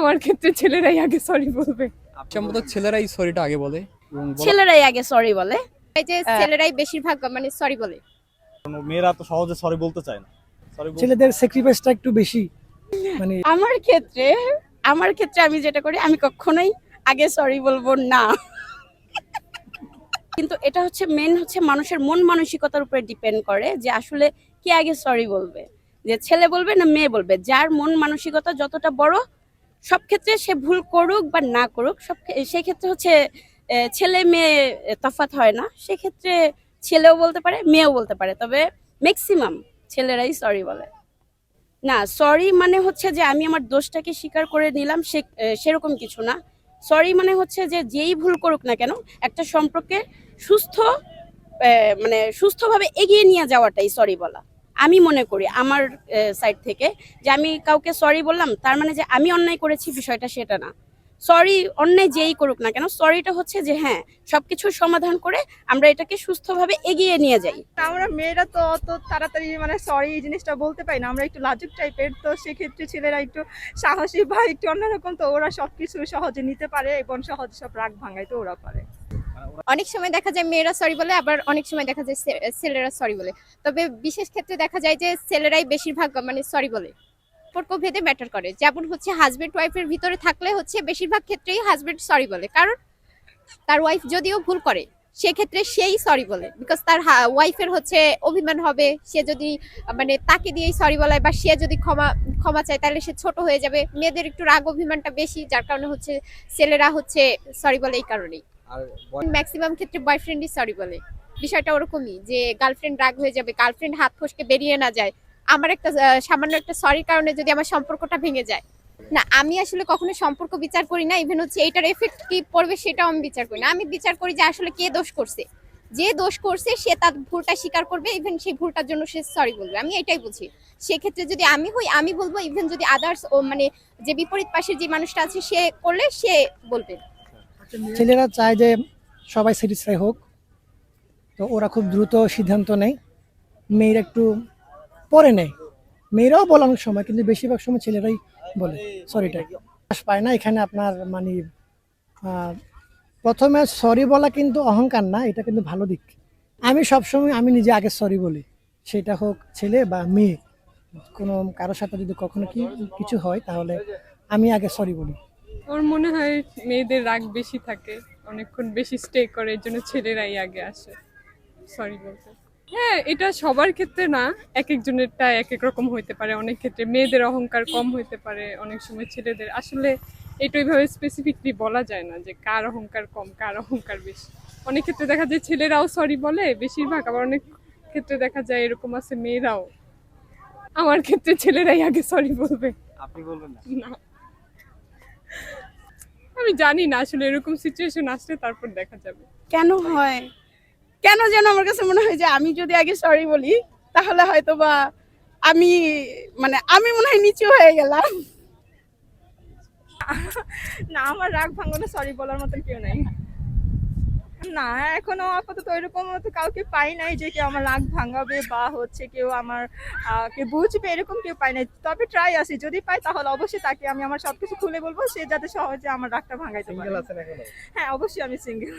আমার ক্ষেত্রে ছেলেরাই আগে সরি বলবে। সম্ভবত ছেলেরাই সরিটা আগে বলে ছেলেরাই আগে সরি বলে। এই যে ছেলেরাই বেশিরভাগ মানে সরি বলে। মেয়েরা তো সহজে সরি বলতে চায় না। সরি ছেলেদের স্যাক্রিফাইসটা একটু বেশি মানে আমার ক্ষেত্রে আমার ক্ষেত্রে আমি যেটা করি আমি কখনোই আগে সরি বলব না। কিন্তু এটা হচ্ছে মেন হচ্ছে মানুষের মন মানসিকতার উপরে ডিপেন্ড করে যে আসলে কে আগে সরি বলবে। যে ছেলে বলবে না মেয়ে বলবে। যার মন মানসিকতা যতটা বড় সব ক্ষেত্রে সে ভুল করুক বা না করুক, সব ক্ষে- সেক্ষেত্রে হচ্ছে ছেলে মেয়ে তফাৎ হয় না। সেক্ষেত্রে ছেলেও বলতে পারে, মেয়েও বলতে পারে। তবে ম্যাক্সিমাম ছেলেরাই সরি বলে। না সরি মানে হচ্ছে যে আমি আমার দোষটাকে স্বীকার করে নিলাম, সে সেরকম কিছু না। সরি মানে হচ্ছে যে যেই ভুল করুক না কেন, একটা সম্পর্কে সুস্থ মানে সুস্থভাবে এগিয়ে নিয়ে যাওয়াটাই সরি বলা। আমি মনে করি, আমার সাইড থেকে, যে আমি কাউকে সরি বললাম, তার মানে যে আমি অন্যায় করেছি বিষয়টা সেটা না। সরি অন্যায় যেই করুক না কেন সরিটা হচ্ছে যে হ্যাঁ সবকিছুর সমাধান করে আমরা এটাকে সুস্থভাবে এগিয়ে নিয়ে যাই। আমরা মেয়েরা তো অত তাড়াতাড়ি মানে সরি এই জিনিসটা বলতে পারি না, আমরা একটু লাজুক টাইপের তো সেক্ষেত্রে ছেলেরা একটু সাহসী বা একটু অন্যরকম, তো ওরা সবকিছু সহজে নিতে পারে, এবং সহজে সব রাগ ভাঙায়, তো ওরা পারে। অনেক সময় দেখা যায় মেয়েরা সরি বলে, আবার অনেক সময় দেখা যায় ছেলেরা সরি বলে। তবে বিশেষ ক্ষেত্রে দেখা যায় যে ছেলেরাই বেশিরভাগ মানে সরি বলে। সম্পর্ক ভেদে ম্যাটার করে। যেমন হচ্ছে হাজব্যান্ড ওয়াইফের ভিতরে থাকলে হচ্ছে বেশিরভাগ ক্ষেত্রেই হাজব্যান্ড সরি বলে। কারণ তার ওয়াইফ যদিও ভুল করে সেক্ষেত্রে সেই সরি বলে। বিকজ তার ওয়াইফের হচ্ছে অভিমান হবে সে যদি মানে তাকে দিয়েই সরি বলায় বা সে যদি ক্ষমা ক্ষমা চায় তাহলে সে ছোট হয়ে যাবে। মেয়েদের একটু রাগ অভিমানটা বেশি যার কারণে হচ্ছে ছেলেরা হচ্ছে সরি বলে এই কারণেই। ম্যাক্সিমাম ক্ষেত্রে বয়ফ্রেন্ডই সরি বলে। বিষয়টা ওরকমই যে গার্লফ্রেন্ড রাগ হয়ে যাবে গার্লফ্রেন্ড হাত ফসকে বেরিয়ে না যায়। আমার একটা সামান্য একটা সরির কারণে যদি আমার সম্পর্কটা ভেঙে যায় না, আমি আসলে কখনো সম্পর্ক বিচার করি না ইভেন হচ্ছে এটার এফেক্ট কি পড়বে সেটাও আমি বিচার করি না। আমি বিচার করি যে আসলে কে দোষ করছে। যে দোষ করছে, সে তার ভুলটা স্বীকার করবে ইভেন সেই ভুলটার জন্য সে সরি বলবে। আমি এটাই বুঝি। সেক্ষেত্রে যদি আমি হই, আমি বলব ইভেন যদি আদার্স ও মানে যে বিপরীত পাশের যে মানুষটা আছে, সে করলে সে বলবে। ছেলেরা চায় যে সবাই স্যাটিসফাই হোক। তো ওরা খুব দ্রুত সিদ্ধান্ত নেয়। মেয়েরা একটু পরে নেয়। মেয়েরাও বলে সময়, কিন্তু বেশিরভাগ সময় ছেলেরাই বলে সরিটা পায় না এখানে আপনার মানে প্রথমে সরি বলা কিন্তু অহংকার না এটা কিন্তু ভালো দিক। আমি সবসময় আমি নিজে আগে সরি বলি। সেটা হোক ছেলে বা মেয়ে কোনো কারোর সাথে যদি কখনো কি কিছু হয় তাহলে আমি আগে সরি বলি। ওর মনে হয় মেয়েদের রাগ বেশি থাকে অনেকক্ষণ বেশি স্টে করে এর জন্য ছেলেরাই আগে আসে সরি বলতে। হ্যাঁ এটা সবার ক্ষেত্রে না এক একজনেরটা এক এক রকম হইতে পারে অনেক ক্ষেত্রে। মেয়েদের অহংকার কম হইতে পারে অনেক সময় ছেলেদের। আসলে এটা ওইভাবে স্পেসিফিকলি বলা যায় না যে কার অহংকার কম কার অহংকার বেশি। অনেক ক্ষেত্রে দেখা যায় ছেলেরাও সরি বলে বেশিরভাগ। আবার অনেক ক্ষেত্রে দেখা যায় এরকম আছে মেয়েরাও। আমার ক্ষেত্রে ছেলেরাই আগে সরি বলবে। আপনি বলবেন না? না। আমি জানি না আসলে এরকম সিচুয়েশন আসলে তারপর দেখা যাবে। কেন হয়? কেন যেন আমার কাছে মনে হয় যে আমি যদি আগে সরি বলি তাহলে হয়তো বা আমি মানে আমি মনে হয় নিচু হয়ে গেলাম। না আমার রাগ ভাঙানো সরি বলার মতন কেউ নাই। না এখনও আপাতত ওইরকম মতো কাউকে পাই নাই যে কেউ আমার রাগ ভাঙাবে বা হচ্ছে কেউ আমার কে বুঝবে এরকম কেউ পাই নাই। তবে ট্রাই আসি যদি পাই তাহলে অবশ্যই তাকে আমি আমার সবকিছু খুলে বলব সে যাতে সহজে আমার রাগটা ভাঙাইতে পারে। সিঙ্গেল আছেন এখনও? হ্যাঁ অবশ্যই আমি সিঙ্গেল